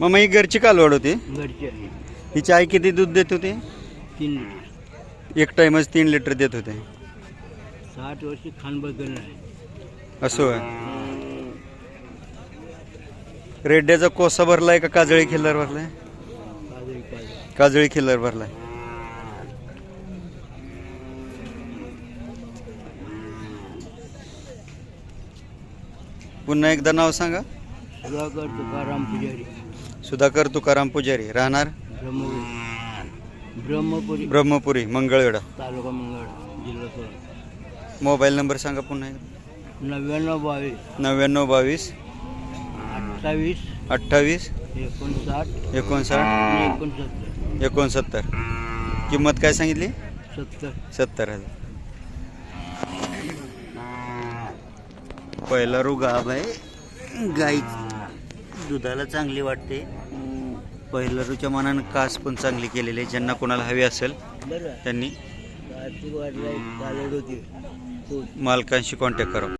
मग ही घरची कालवाड होती? घरची हिची आई किती दूध देत होते? तीन लिटर. एक टाइमच तीन लिटर देत होते. साठ वर्षी खान बदल आहे. असं आहे रेड्याचा कोसा भरलाय का काजळी खिल्लार भरलाय? काजळी काजळी. काजळी खिल्लार भरलाय. पुन्हा एकदा नाव सांगा. सुधाकर तुकाराम पुजारी. सुधाकर तुकाराम पुजारी. राहणार? ब्रह्मपुरी. ब्रह्मपुरी. ब्रह्मपुरी मंगळवेढा. तालुका मंगळ जिल्हा सोलापूर. मोबाईल नंबर सांगा पुन्हा एकदा. नव्याण्णव बावीस. नव्याण्णव बावीस. अठ्ठावीस. अठ्ठावीस. एकोणसाठ. एकोणसाठ. एकोणसत्तर. एकोणसत्तर. किंमत काय सांगितली? सत्तर. सत्तर हजार. पहिला रू गाभ आहे गाई दुधाला चांगली वाटते. पहिला रूच्या मनानं कास पण चांगली केलेली आहे. ज्यांना कोणाला हवी असेल बरं. त्यांनी आर्थिक होती. मालकांशी कॉन्टॅक्ट करा.